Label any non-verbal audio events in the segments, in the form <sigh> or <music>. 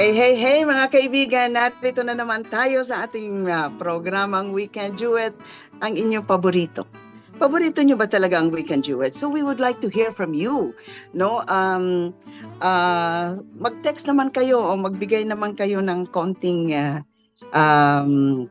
Hey, hey, hey mga kaibigan, narito na naman tayo sa ating ah, programang We Can Do It, ang inyong paborito. Paborito nyo ba talaga ang We Can Do It? So we would like to hear from you. No? Um, ah, mag-text naman kayo o magbigay naman kayo ng konting ah, um,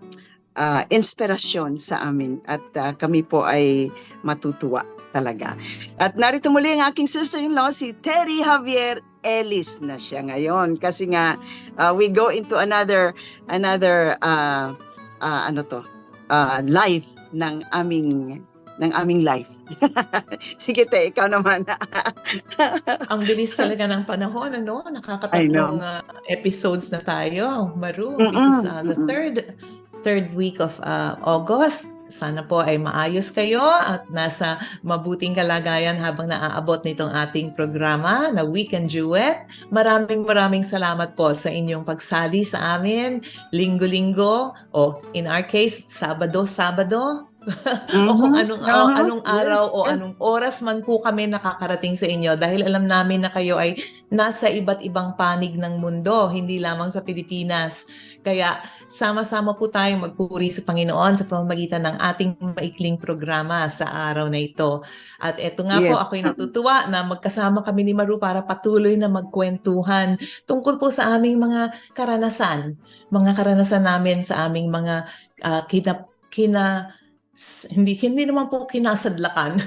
ah, inspirasyon sa amin at ah, kami po ay matutuwa talaga. At narito muli ang aking sister-in-law, si Terry Javier Ellis na siya ngayon kasi nga uh, we go into another another uh, uh, ano to uh, life ng aming ng aming life. <laughs> Sige te, ikaw naman. <laughs> Ang bilis talaga ng panahon, ano? Nakakatatlong uh, episodes na tayo. Maru, this is uh, the third third week of uh, August. Sana po ay maayos kayo at nasa mabuting kalagayan habang naaabot nitong ating programa na Weekend Duet. Maraming maraming salamat po sa inyong pagsali sa amin linggo-linggo o in our case Sabado-Sabado <laughs> o kung Mhm, anong o aha, anong araw yes, o yes. anong oras man po kami nakakarating sa inyo dahil alam namin na kayo ay nasa iba't ibang panig ng mundo, hindi lamang sa Pilipinas. Kaya sama-sama po tayong magpuri sa Panginoon sa pamamagitan ng ating maikling programa sa araw na ito. At eto nga po, Yes. ako'y natutuwa na magkasama kami ni Maru para patuloy na magkwentuhan tungkol po sa aming mga karanasan, mga karanasan namin sa aming mga ah, kina, kina hindi hindi naman po kinasadlakan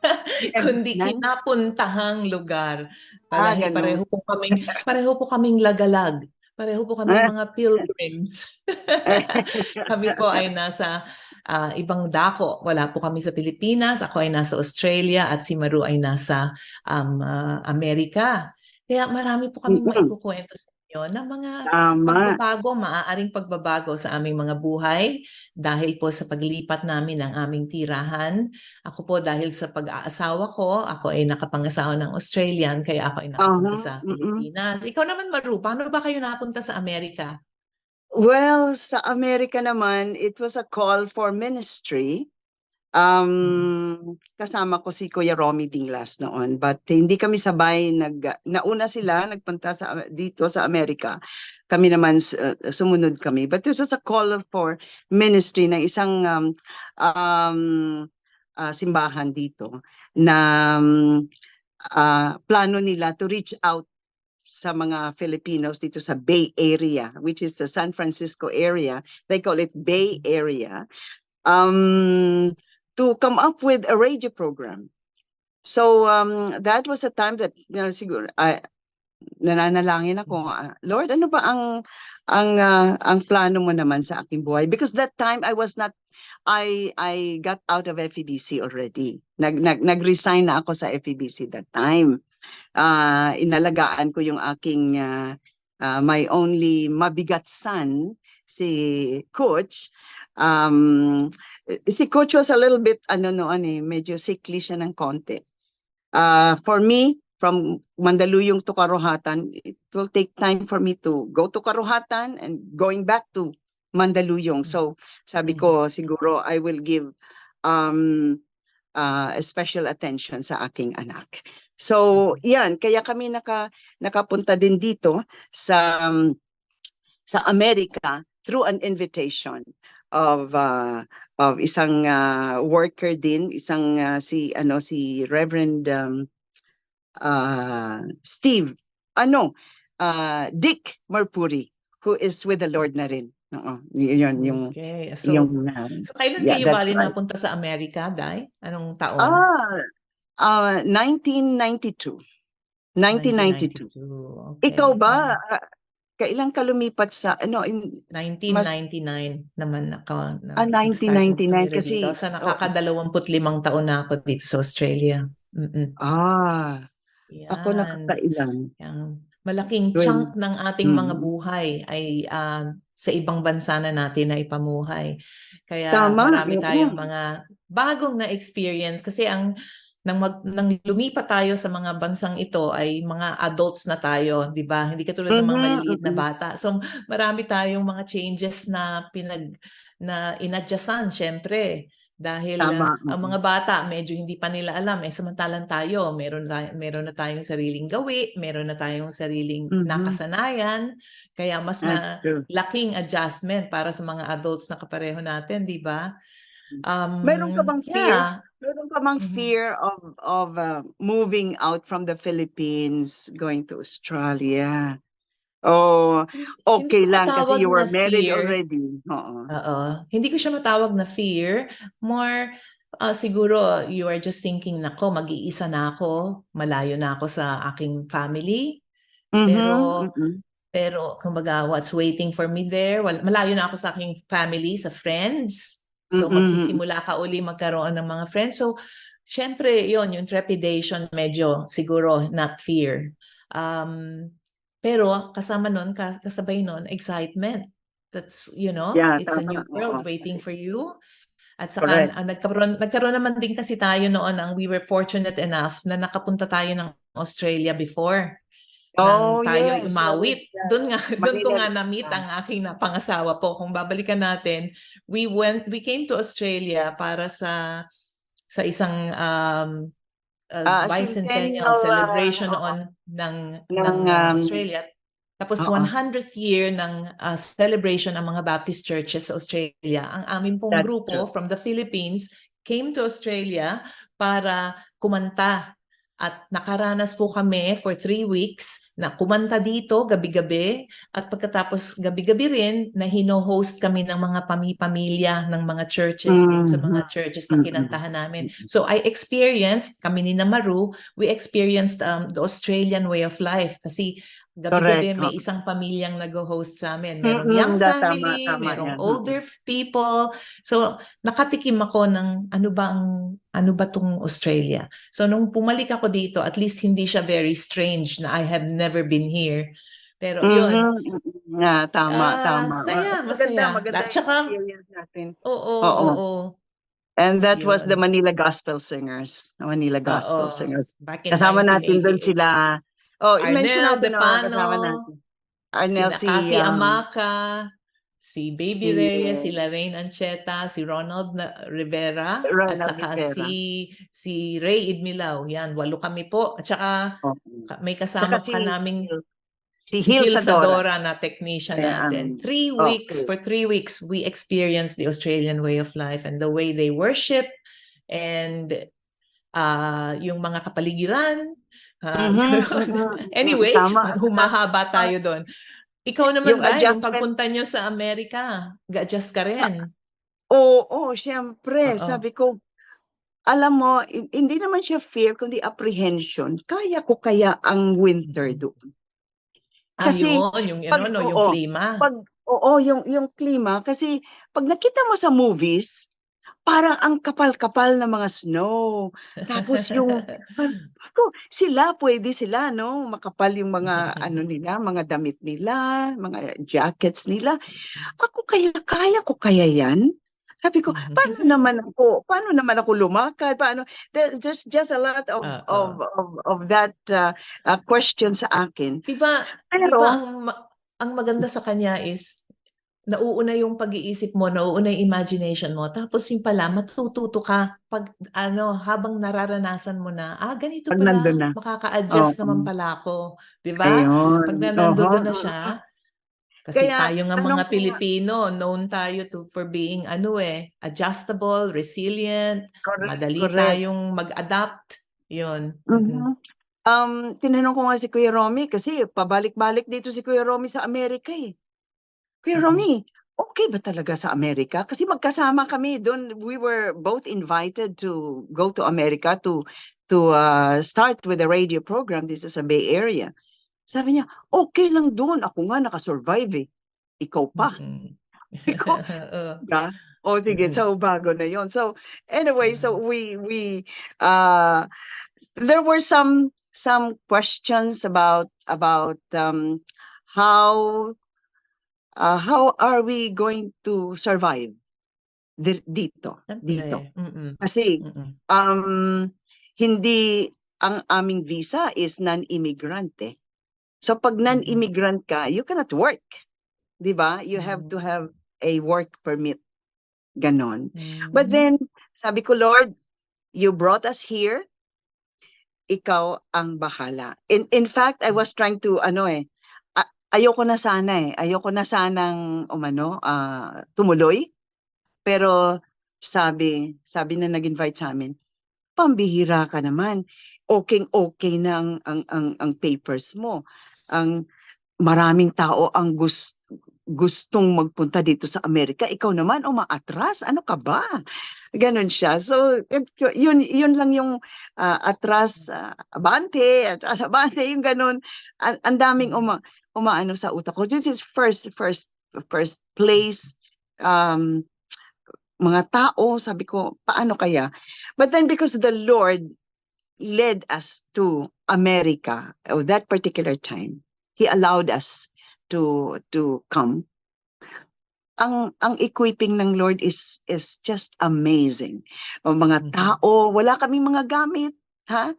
<laughs> kundi kinapuntahang lugar. Ah, Pareho, ganun. pareho po kaming <laughs> pareho po kaming lagalag. Pareho po kami Ah. mga pilgrims. <laughs> kami po ay nasa ah, ibang dako. Wala po kami sa Pilipinas, ako ay nasa Australia at si Maru ay nasa um, ah, Amerika. Kaya marami po kaming Mm-mm. maikukwento sa inyo ng mga Tama. pagbabago, maaaring pagbabago sa aming mga buhay dahil po sa paglipat namin ng aming tirahan. Ako po dahil sa pag-aasawa ko, ako ay nakapangasawa ng Australian kaya ako ay nakapunta Aha, sa mm-mm. Pilipinas. Ikaw naman Maru, paano ba kayo napunta sa Amerika? Well, sa Amerika naman, it was a call for ministry. Um, kasama ko si Kuya Romy Dinglas noon, but hindi kami sabay nag nauna sila nagpunta sa dito sa Amerika. Kami naman uh, sumunod kami. But this was a call for ministry ng isang um, um, ah, simbahan dito na um, ah, plano nila to reach out sa mga Filipinos dito sa Bay Area, which is the San Francisco area. They call it Bay Area. Um, to come up with a radio program. So um, that was a time that you know, siguro I nananalangin ako, ah, Lord, ano ba ang ang ah, ang plano mo naman sa aking buhay? Because that time I was not I I got out of FEBC already. Nag, nag nag-resign na ako sa FEBC that time. Ah, inalagaan ko yung aking ah, ah, my only mabigat son si coach. Um, si coach was a little bit ano noon eh, medyo sickly siya ng konti. Uh, for me, from Mandaluyong to Karuhatan, it will take time for me to go to Karuhatan and going back to Mandaluyong. So, sabi ko, siguro I will give um, uh, a special attention sa aking anak. So, yan, kaya kami naka, nakapunta din dito sa um, sa Amerika through an invitation of uh, of isang uh, worker din, isang uh, si ano si Reverend um, uh, Steve, ano, uh, Dick Marpuri, who is with the Lord na rin. Oo, yun yung Okay. So, yung uh, so kailan yeah, kayo bali right. napunta sa Amerika, Day? Anong taon? ah uh, 1992. 1992. 1992. Okay. Ikaw ba kailan ka lumipat sa ano in 1999 naman ako. na- Ah, nag-start 1999 ng kasi- dito. Sa nakakadalawamput-limang taon na ako dito sa Australia. Mm-mm. ah ako Yan. nakakailan. Yan. Malaking Well, chunk ng ating mga mm. buhay ay ah, sa ibang bansa na natin na ipamuhay. Kaya Tama, marami tayong mga bagong na experience kasi ang nang mag nang lumipat tayo sa mga bansang ito ay mga adults na tayo, 'di ba? Hindi katulad ng mga Mhm, maliliit na mhm. bata. So marami tayong mga changes na pinag na inadjustan syempre dahil Tama, uh, ang oo. mga bata medyo hindi pa nila alam eh samantalang tayo meron na, meron na tayong sariling gawi, meron na tayong sariling Mhm. nakasanayan kaya mas na laking adjustment para sa mga adults na kapareho natin, 'di ba? Um, Meron ka bang fear? yeah. Meron ka bang Mhm. fear of of uh, moving out from the Philippines, going to Australia? Oh, okay lang kasi you were married fear. already. Oo. Oo. Hindi ko siya matawag na fear. More, ah, siguro you are just thinking, nako, mag-iisa na ako, malayo na ako sa aking family. Pero, Mhm, mhm. pero, kumbaga, what's waiting for me there? Wal- malayo na ako sa aking family, sa friends. So, Mm-mm. magsisimula ka uli magkaroon ng mga friends. So, syempre, yon yung trepidation, medyo, siguro, not fear. Um, pero, kasama nun, ka- kasabay nun, excitement. That's, you know, Yeah, it's a new world waiting for you. At saka, ah, nagkaroon, nagkaroon naman din kasi tayo noon ang we were fortunate enough na nakapunta tayo ng Australia before Oh, nang tayo yes. umawit. Yeah. Doon nga, <laughs> doon ko Manila- nga na-meet ang aking na pangasawa po. Kung babalikan natin, we went, we came to Australia para sa sa isang um, uh, Ah, bicentennial centennial, ah, celebration oo. noon ng Ng, ng um, Australia. Tapos oo. 100th year ng uh, celebration ng mga Baptist churches sa Australia. Ang amin pong That's grupo true. from the Philippines came to Australia para kumanta. At nakaranas po kami for three weeks na kumanta dito gabi-gabi at pagkatapos gabi-gabi rin na hino-host kami ng mga pami-pamilya ng mga churches din sa mga Mhm. churches na kinantahan namin. So I experienced, kami ni Namaru, we experienced um, the Australian way of life kasi gabi-gabi Correct, oo. may isang pamilyang nag-host sa amin. Merong Mm-mm, young da- tama, family, tama merong yan, older people. So nakatikim ako ng ano ba ang ano ba tong Australia. So nung pumalik ako dito, at least hindi siya very strange na I have never been here. Pero yun, Mhm. Yeah, tama, Ah, tama. saya, maganda, masaya. maganda At yung saka- experience natin. oo, Oo. oo. And that was the. Manila Gospel Singers. Manila Gospel Oo. Singers. Back in Kasama natin doon 1988. sila. Oh, i-mention Arnel natin De oh, kasama natin. Arnel si si Kathy um, Amaka, si Baby si- Reyes, si Lorraine Ancheta, si Ronald na- Rivera, at Ronald saka Rivera. si si Ray Idmilaw. Yan, walo kami po. At saka ka- may kasama Saka si pa naming si si Hil Gil Sadora. Na technician Ayan. natin. Three Okay. weeks, for three weeks, we experienced the Australian way of life and the way they worship and uh, yung mga kapaligiran. Ah, Mhm, yun. mhm, anyway, tama. humahaba tayo doon. Ikaw naman Yung ba, yung pagpunta nyo sa Amerika, ga-adjust ka rin? Oo, oh, syempre. Oo. Sabi ko, alam mo, hin- hindi naman siya fear, kundi apprehension. Kaya ko kaya ang winter doon. Ah, Kasi yun, yung, pag- ano, no, yung oo, klima. Pag, oo, yung, yung klima. Kasi pag nakita mo sa movies, parang ang kapal-kapal ng mga snow. Tapos yung, <laughs> ako, sila, pwede sila, no? Makapal yung mga, ano <laughs> nila, mga damit nila, mga jackets nila. Ako kaya, kaya ko kaya yan? Sabi ko, paano <laughs> naman ako, paano naman ako lumakad? Paano? There, there's just a lot of, Oo. of, of, of that uh, uh, question sa akin. Di ba, di Pero, ba ang, ang maganda sa kanya is, nauuna yung pag-iisip mo, nauuna yung imagination mo, tapos yung pala, matututo ka pag, ano, habang nararanasan mo na, ah, ganito Pag pala, na. makaka-adjust Oo. naman pala ako. Di ba? Pag na nandoon na siya, kasi Kaya, tayo nga mga nga- Pilipino, known tayo to for being ano eh, adjustable, resilient, Correct, madali correct. tayong mag-adapt. Yun. Mm-mm. Mhm. Um, tinanong ko nga si Kuya Romy kasi pabalik-balik dito si Kuya Romy sa Amerika eh. Kuya Mhm. Romy, okay ba talaga sa Amerika? Kasi magkasama kami doon. We were both invited to go to America to to uh, start with a radio program. This is a Bay Area. Sabi niya, okay lang doon. Ako nga nakasurvive eh. Ikaw pa. Mm-mm. <laughs> Ikaw, <laughs> Oo. ka? O sige, Mhm. so bago na yon. So anyway, so Mhm. we we uh there were some some questions about about um how uh, how are we going to survive di- dito? Dito. Mm-mm. Kasi um, hindi ang aming visa is non-immigrant eh. So pag non-immigrant ka, you cannot work. 'Di ba? You have Mm. to have a work permit. Ganon. Mm. But then, sabi ko, Lord, you brought us here. Ikaw ang bahala. In in fact, I was trying to ano eh, ayoko na sana eh. Ayoko na sanang umano, ah, tumuloy. Pero sabi, sabi na nag-invite sa amin, pambihira ka naman. Okay-okay na ang, ang, ang, ang papers mo. Ang maraming tao ang gus, gustong magpunta dito sa Amerika. Ikaw naman umaatras. Ano ka ba? Ganon siya. So, yun, yun lang yung ah, atras, ah, abante, atras, abante, yung ganon. Ang, ang daming uma, umaano sa utak ko. This is first, first, first place, um, mga tao, sabi ko, paano kaya? But then because the Lord led us to America at that particular time, He allowed us to to come. Ang ang equipping ng Lord is is just amazing. O mga Mhm. tao, wala kaming mga gamit, ha?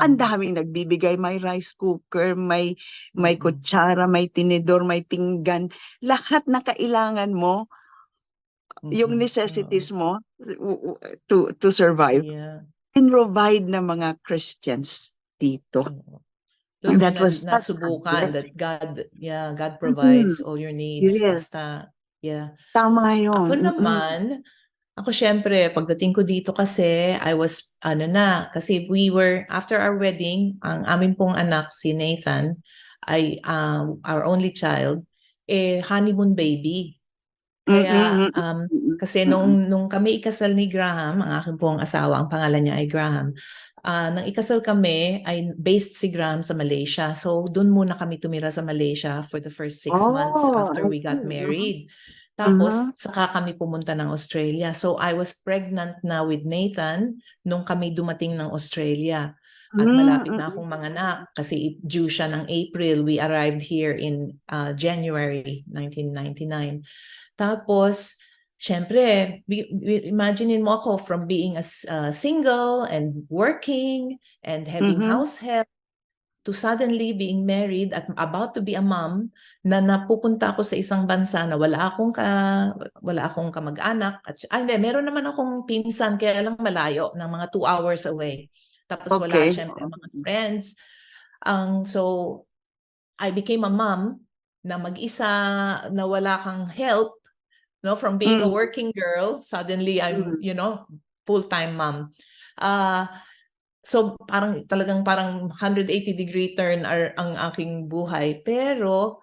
Ang Mm. daming nagbibigay, may rice cooker, may may Mhm. kutsara, may tinidor, may pinggan, lahat na kailangan mo yung necessities mo to to survive. Yeah. provide ng mga Christians dito. Doon that mo na, was nasubukan that. God, yeah, God provides all your needs. Yes. Basta, yeah. Tama yun. Ako Mm-mm. naman, ako syempre, pagdating ko dito kasi, I was, ano na, kasi we were, after our wedding, ang amin pong anak, si Nathan, ay um, our only child, eh, honeymoon baby. Kaya, Mm-mm. um, kasi nung, nung kami ikasal ni Graham, ang aking pong asawa, ang pangalan niya ay Graham, ah nang ikasal kami, ay based si Graham sa Malaysia. So, doon muna kami tumira sa Malaysia for the first six months Oh, after I we got see. Mhm. married. Tapos, Mhm. saka kami pumunta ng Australia. So, I was pregnant na with Nathan nung kami dumating ng Australia. At malapit na Mm-mm. akong manganak kasi due siya ng April. We arrived here in uh, January 1999. Tapos, syempre, imaginein mo ako from being a s- uh, single and working and having Mhm. house help to suddenly being married at about to be a mom na napupunta ako sa isang bansa na wala akong ka wala akong kamag-anak at ah, hindi meron naman akong pinsan kaya lang malayo ng mga two hours away tapos wala Okay. syempre mga friends ang so I became a mom na mag-isa na wala kang help no from being a Mm. working girl suddenly I'm Mm. you know full-time mom ah So parang talagang parang 180 degree turn ar- ang aking buhay. Pero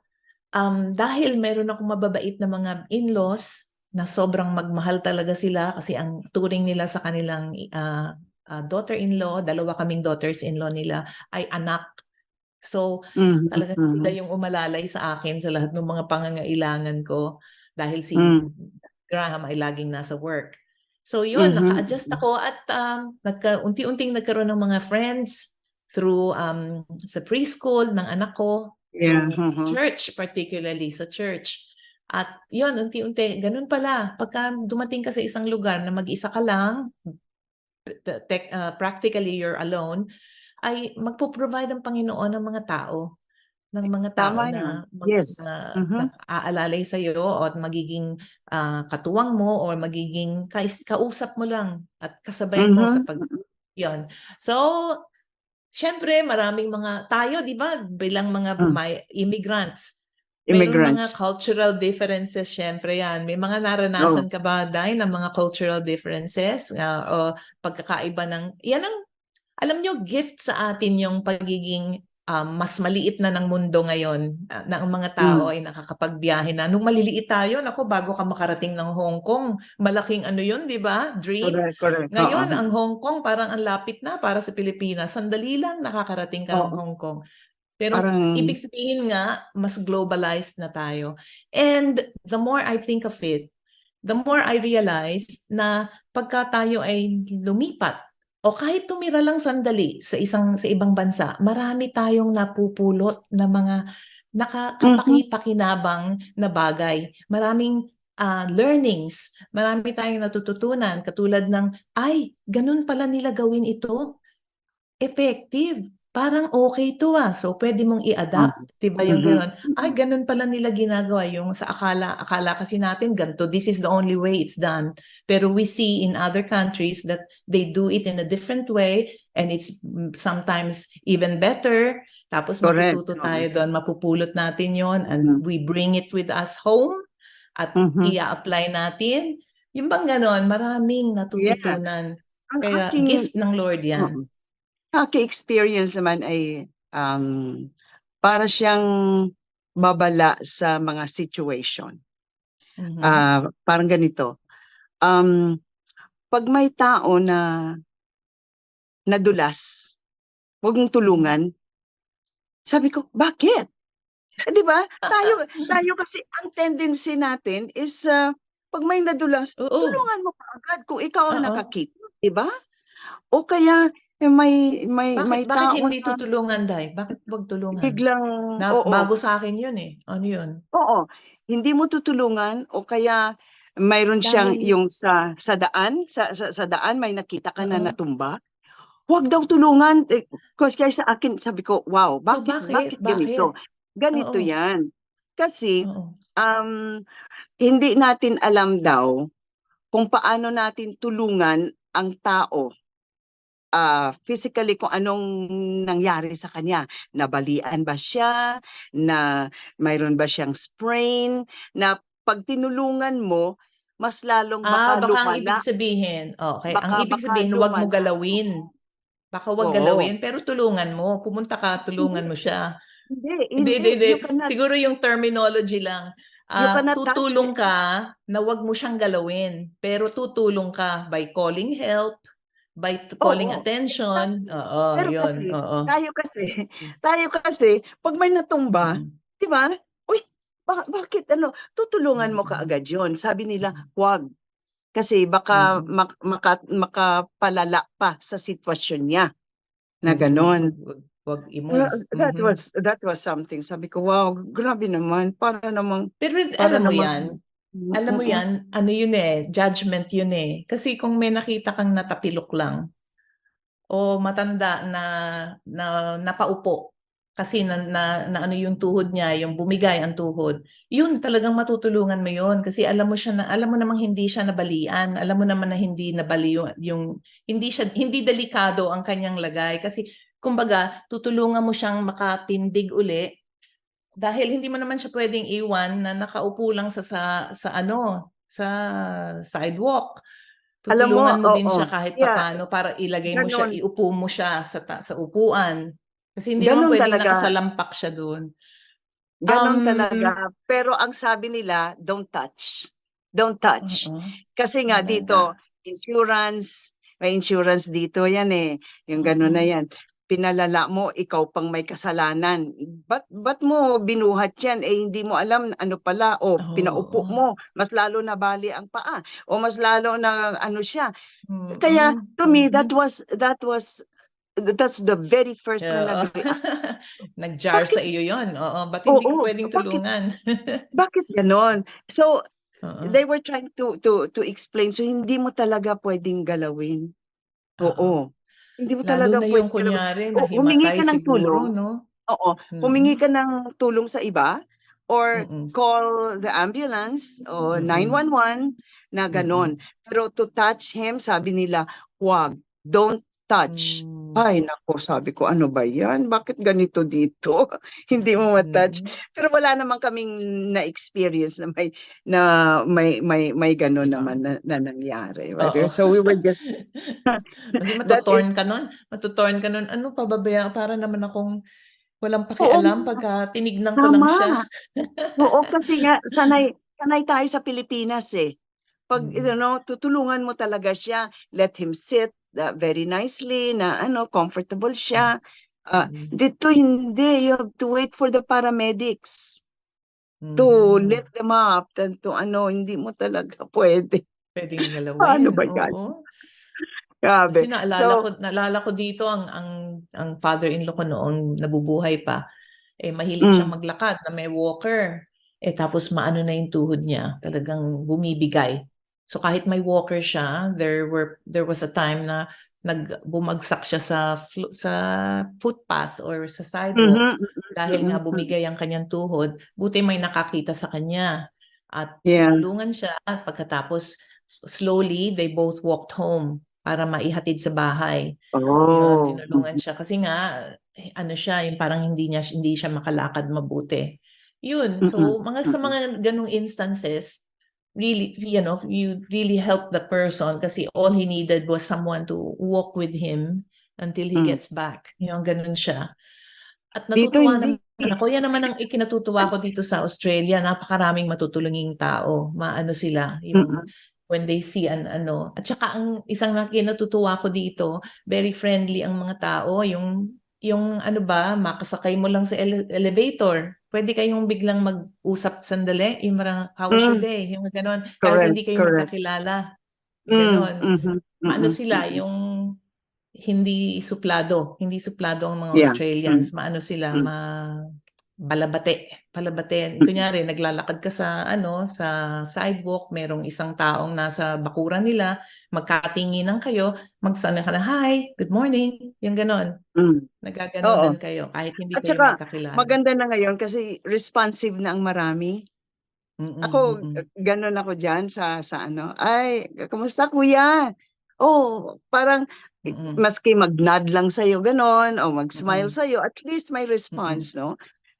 um, dahil meron akong mababait na mga in-laws na sobrang magmahal talaga sila kasi ang turing nila sa kanilang ah, ah, daughter-in-law, dalawa kaming daughters-in-law nila ay anak. So Mhm. talagang sila yung umalalay sa akin sa lahat ng mga pangangailangan ko dahil si Mm. Graham ay laging nasa work. So yun, Mhm. naka-adjust ako at um, nagka, unti-unting nagkaroon ng mga friends through um, sa preschool ng anak ko, Yeah. mhm. church particularly sa church. At yun, unti-unti, ganun pala. Pagka dumating ka sa isang lugar na mag-isa ka lang, tech- uh, practically you're alone, ay magpo-provide ang Panginoon ng mga tao ng mga tao Tama na, mag, Yes. na, Mhm. na aalalay sa iyo at magiging ah, katuwang mo or magiging kais- kausap mo lang at kasabay mo sa Mhm. pag yon. So, syempre maraming mga tayo, 'di ba, bilang mga Mm. may immigrants, Mayroong mga Immigrants. cultural differences, syempre yan. May mga naranasan ka ba, Day, ng mga cultural differences ah, o pagkakaiba ng... Yan ang, alam nyo, gift sa atin yung pagiging um, mas maliit na ng mundo ngayon ah, na ang mga tao Mm. ay nakakapagbiyahe na. Nung maliliit tayo, nako, bago ka makarating ng Hong Kong, malaking ano yun, di ba? Dream. Correct, correct. Ngayon, Oo. ang Hong Kong parang ang lapit na para sa Pilipinas. Sandali lang nakakarating ka ng Oo. Hong Kong. Pero Parang- ibig sabihin nga, mas globalized na tayo. And the more I think of it, the more I realize na pagka tayo ay lumipat o kahit tumira lang sandali sa isang sa ibang bansa, marami tayong napupulot na mga nakakapaki-pakinabang na bagay. Maraming ah, learnings, marami tayong natututunan katulad ng, ay, ganun pala nila gawin ito. Effective. Parang okay to ah. So, pwede mong i-adapt. Diba yung Mhm. ganun? Ay, ganun pala nila ginagawa. Yung sa akala, akala kasi natin ganito. This is the only way it's done. Pero we see in other countries that they do it in a different way and it's mm, sometimes even better. Tapos Correct. matututo tayo doon, mapupulot natin yon and Mhm. we bring it with us home at Mhm. i-apply natin. Yung bang ganon, maraming natututunan. Ang Kaya aking, gift ng Lord yan. Oo. aking experience naman ay um, para siyang babala sa mga situation. Mhm. Ah, parang ganito. Um, pag may tao na nadulas, huwag mong tulungan. Sabi ko, bakit? Eh, 'Di ba? Tayo <laughs> tayo kasi ang tendency natin is ah, pag may nadulas, Oo. tulungan mo kaagad kung ikaw ang nakakita, 'di ba? O kaya eh, may may may Bakit, bakit tao hindi na tutulungan, Day? Bakit wag tulungan? biglang Na, oo. bago sa akin yun eh. Ano yun? Oo, hindi mo tutulungan o kaya mayroon siyang Dahil- yung sa sa daan, sa sa, sa daan may nakita ka na Oo. natumba. Huwag daw tulungan. Eh, kasi kaya sa akin sabi ko, wow, bakit bakit? bakit ganito? Ganito Oo. 'yan. Kasi Oo. um hindi natin alam daw kung paano natin tulungan ang tao. Ah, physically kung anong nangyari sa kanya. Nabalian ba siya? Na mayroon ba siyang sprain? Na pag tinulungan mo, mas lalong Ah, baka baka ang lumala. ibig sabihin, okay, ang Baka- ibig baka sabihin, huwag mo lumala. galawin. Baka huwag Oo. galawin, pero tulungan mo. Pumunta ka, tulungan mo siya. Hindi, Hindi, hindi. hindi, cannot, Siguro yung terminology lang. Touch tutulong ka na wag mo siyang galawin. Pero tutulong ka by calling help, by calling Oo, attention. Oo, Pero yun. kasi, Oo. tayo kasi, tayo kasi, pag may natumba, Mm. di ba? Uy, ba- bakit ano? Tutulungan mo Mm. kaagad yon. Sabi nila, huwag. Kasi baka Mm. mak- maka- makapalala pa sa sitwasyon niya na Mm, ganon. Wag, wag, wag i-move. Well, that Mhm. was that was something. Sabi ko, wow, grabe naman. Para namang Pero para alam mo namang- yan, Alam mo Mm-mm. yan, ano yun eh, judgment yun eh. Kasi kung may nakita kang natapilok lang, o matanda na, na napaupo, kasi na, na, na ano yung tuhod niya, yung bumigay ang tuhod, yun talagang matutulungan mo yun. Kasi alam mo siya na, alam mo namang hindi siya nabalian, alam mo naman na hindi nabali yung, yung hindi siya, hindi delikado ang kanyang lagay. Kasi kumbaga, tutulungan mo siyang makatindig uli dahil hindi mo naman siya pwedeng iwan na nakaupo lang sa sa, sa ano, sa sidewalk. Alam mo, Tutulungan mo, din oo. siya kahit Yeah. papaano para ilagay mo siya, Ganon. iupo mo siya sa sa upuan. Kasi hindi Ganon naman pwedeng talaga. nakasalampak siya doon. Ganon Um, talaga. Pero ang sabi nila, don't touch. Don't touch. Oo. Kasi nga Talaga. dito, insurance, may insurance dito yan eh. Yung gano'n na yan. Pinalala mo, ikaw pang may kasalanan. Ba't, ba't mo binuhat yan? Eh hindi mo alam ano pala. O Oo. pinaupo mo, mas lalo na bali ang paa. O mas lalo na ano siya. Mm-mm. Kaya to me, that was, that was, that's the very first na Oo. nag-react. <laughs> Nag-jar sa Bakit- iyo yon. Oo, ba't hindi Oo, pwedeng bakit- tulungan? <laughs> Bakit ganon? So, Oo. they were trying to to to explain. So hindi mo talaga pwedeng galawin. Oo. Hindi mo Lalo talaga na yung galawin. kunyari, O, humingi ka ng siguro, tulong. no? Oo. Mm-mm. Humingi ka ng tulong sa iba or Mm-mm. call the ambulance o Mm-mm. 911 na ganon. Pero to touch him, sabi nila, huwag. Don't touch. Mm. Ay, nako, sabi ko, ano ba yan? Bakit ganito dito? <laughs> Hindi mo matouch. Mm-mm. Pero wala naman kaming na-experience na may na may may may gano'n Oo. naman na, na nangyari. Oo. So we were just <laughs> <laughs> matutorn ka nun. Matutorn ka nun. Ano pababaya? Para naman akong walang pakialam pagka tinignan ko lang siya. Oo, kasi nga sanay sanay tayo sa Pilipinas eh. Pag Mm. you know, tutulungan mo talaga siya, let him sit uh, very nicely na ano, comfortable siya. Ah, Mm. dito hindi, you have to wait for the paramedics to Mhm. lift them up, and to ano, hindi mo talaga <laughs> pwede. Pwedeng galawin. <laughs> Paano ba yan? Oo. Grabe. Kasi naalala So, ko, naalala ko dito ang ang ang father-in-law ko noong nabubuhay pa. Eh, mahilig siyang Mm. maglakad na may walker. Eh, tapos maano na yung tuhod niya, talagang bumibigay. So kahit may walker siya, there were there was a time na nag bumagsak siya sa sa footpath or sa sidewalk Mhm, mhm, dahil nga mhm, bumigay ang kanyang tuhod. Buti may nakakita sa kanya at Yeah. siya at pagkatapos slowly they both walked home para maihatid sa bahay. Yun, Oh. tinulungan siya kasi nga eh, ano siya, yung parang hindi niya hindi siya makalakad mabuti. Yun. So mga sa mga ganung instances, really you know, you really help the person kasi all he needed was someone to walk with him until he Mm. gets back. Yung ganun siya. At natutuwa naman ako. Yan naman ang ikinatutuwa ko dito sa Australia. Napakaraming matutulunging tao. Maano sila, yung Mm-mm. when they see an ano. At saka ang isang na kinatutuwa ko dito, very friendly ang mga tao. Yung yung ano ba, makasakay mo lang sa ele- elevator. Pwede kayong biglang mag-usap sandali. Yung marang, how was your Mm. day? Yung ganon. Kahit Correct, hindi kayo correct. magkakilala. Mm, Ganon. mhm, Maano mhm, sila, mhm. yung hindi suplado. Hindi suplado ang mga Yeah. Australians. Maano sila, Mm. ma balabate. Balabate. Kunyari, naglalakad ka sa ano, sa sidewalk, merong isang taong nasa bakuran nila, magkatinginan kayo, magsana ka na, hi, good morning, yung ganon. Mm. Nagaganunan kayo kahit hindi At kayo saka, magkakilala. Maganda na ngayon kasi responsive na ang marami. Mm-mm, Ako, mm-mm. g- ganun ako dyan sa, sa ano, ay, kamusta kuya? Oh, parang Mm-mm. maski mag-nod lang sa'yo, ganon, o mag-smile Mm-mm. sa'yo, at least may response, no?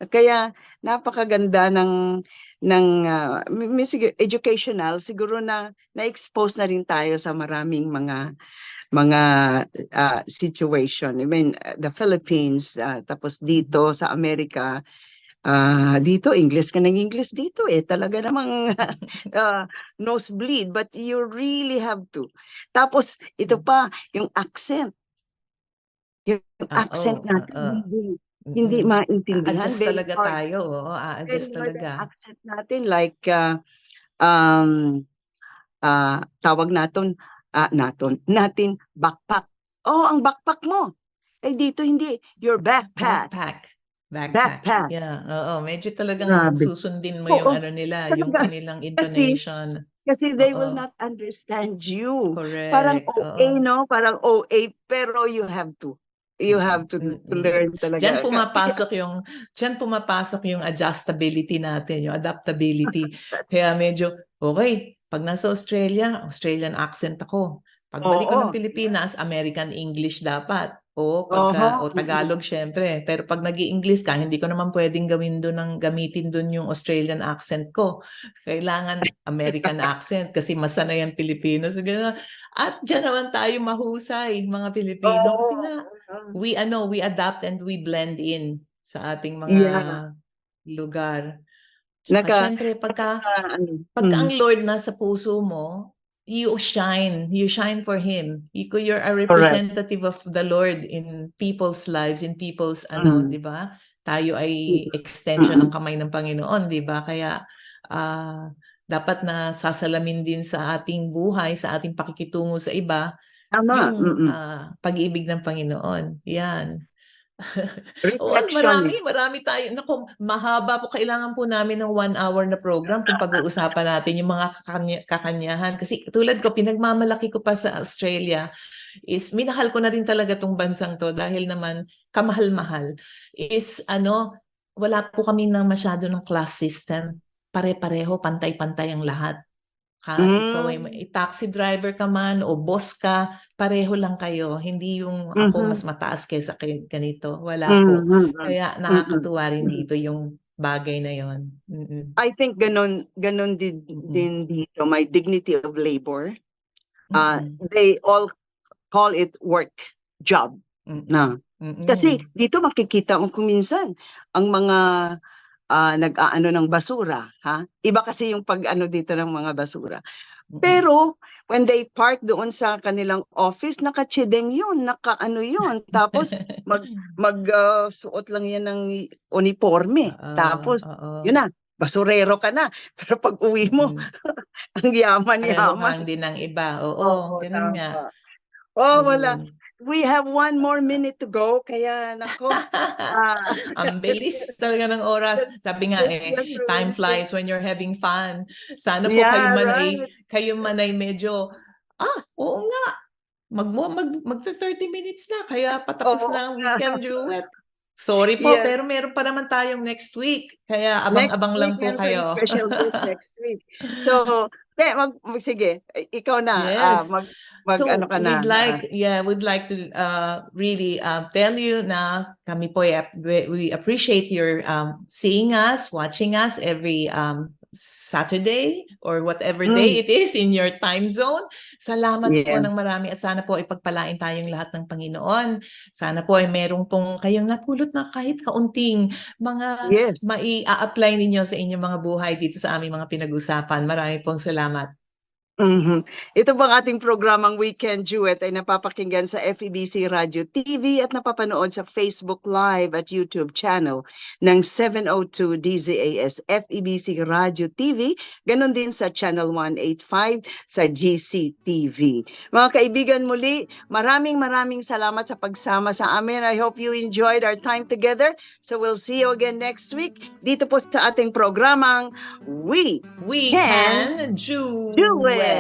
Kaya napakaganda ng ng ah, may- may sig- educational siguro na na-expose na rin tayo sa maraming mga mga ah, situation. I mean, ah, the Philippines, ah, tapos dito sa Amerika, ah, dito English ka ng English dito eh. Talaga namang <laughs> ah, nosebleed, but you really have to. Tapos ito Mm. pa, yung accent. Yung Ah, accent oo, natin, oo. hindi, hindi Mm-mm. maintindihan. A-adjust Very talaga hard. tayo. Oo, a-adjust Very hard talaga. ang accent natin. Like, ah, um, ah, tawag natin, ah, natin, natin, backpack. Oh, ang backpack mo. Eh, dito hindi. Your backpack. Backpack. Backpack. Backpack. Yeah, oo. Medyo talagang Grabe. susundin mo yung Oo, ano nila, <laughs> yung talaga. kanilang Kasi- intonation. Kasi they will Oo. not understand you. Correct. Parang OA, oo. no? Parang OA, pero you have to. You have to, to learn talaga. Diyan pumapasok <laughs> yung diyan pumapasok yung adjustability natin, yung adaptability. <laughs> Kaya medyo okay, pag nasa Australia, Australian accent ako. Pagbalik ko ng. Pilipinas, American English dapat. O pagka o Tagalog syempre. Pero pag nag-i-English ka, hindi ko naman pwedeng gawin doon ng gamitin doon yung Australian accent ko. Kailangan American <laughs> accent kasi masanay ang Pilipino. So. At diyan naman tayo mahusay, mga Pilipino. Kasi nga, we ano we adapt and we blend in sa ating mga Yeah. lugar. Naka- syempre pagka Ah, ano, pagka mm. ang Lord nasa puso mo, you shine. You shine for him. You, you're a representative of the Lord in people's lives, in people's ano, Mm. 'di ba? Tayo ay extension ng kamay ng Panginoon, 'di ba? Kaya ah, dapat na sasalamin din sa ating buhay, sa ating pakikitungo sa iba, Tama. yung mm-mm. ah, pag-ibig ng Panginoon. Yan. <laughs> Oo, marami, marami tayo. Naku, mahaba po. Kailangan po namin ng one hour na program kung pag-uusapan natin yung mga kakanya- kakanyahan. Kasi tulad ko, pinagmamalaki ko pa sa Australia is minahal ko na rin talaga tong bansang to dahil naman kamahal-mahal is ano, wala po kami ng masyado ng class system. Pare-pareho, pantay-pantay ang lahat. Ha, ikaw ay Mm. may- taxi driver ka man o boss ka, pareho lang kayo. Hindi yung ako Mhm. mas mataas kaysa kay ganito. Wala po. Mm, mm, mm. Kaya nakakatuwa rin Mm. dito yung bagay na yon. Mm-mm. I think ganon ganon din Mm-mm. din dito may dignity of labor. Uh, Mm-mm. they all call it work job Mm-mm. na. Mm-mm. Kasi dito makikita kung minsan ang mga ah, nag-aano ng basura, ha? Iba kasi yung pag-ano dito ng mga basura. Pero when they park doon sa kanilang office, naka-chideng yun, naka-ano yun. <laughs> Tapos mag ah, suot lang yan ng uniforme. Oo, Tapos oo. yun na, basurero ka na. <laughs> Pero pag uwi mo, Mm-mm. <laughs> ang yaman-yaman. Parehohan din ng iba. Oo, ganun nga. Oh, wala. Ayun. We have one more minute to go. Kaya, nako. <laughs> ah, Ang bilis talaga ng oras. Sabi nga eh, time flies when you're having fun. Sana po Yeah, kayo man ay right. kayo man ay medyo ah, oo nga. Mag mag mag 30 minutes na kaya patapos Oo na ang weekend duet. Sorry po, Yes. pero meron pa naman tayong next week. Kaya abang-abang lang po kayo. Special guest <laughs> next week. So, te, mag, mag, sige, ikaw na. ah, Yes. mag, mag, so ano ka na. we'd like, yeah, we'd like to uh, really uh, tell you na kami po, we, appreciate your um, seeing us, watching us every um, Saturday or whatever Mm. day it is in your time zone. Salamat po Yeah. ng marami at sana po ipagpalain tayong lahat ng Panginoon. Sana po ay merong pong kayong napulot na kahit kaunting mga yes. mai-apply ninyo sa inyong mga buhay dito sa aming mga pinag-usapan. Marami pong salamat. Mhm. Ito bang ating programang Weekend Duet ay napapakinggan sa FEBC Radio TV at napapanood sa Facebook Live at YouTube channel ng 702 DZAS FEBC Radio TV, ganon din sa Channel 185 sa GCTV. Mga kaibigan muli, maraming maraming salamat sa pagsama sa amin. I hope you enjoyed our time together. So we'll see you again next week dito po sa ating programang We We Can can do, do it.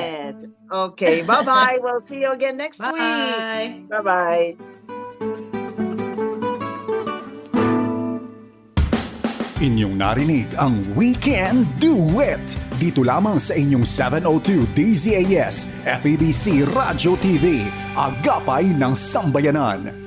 Okay, bye-bye. We'll see you again next week. Bye. Bye-bye. Inyong narinig ang Weekend Duet dito lamang sa inyong 702 DZAS FEBC Radio TV, agapay ng sambayanan.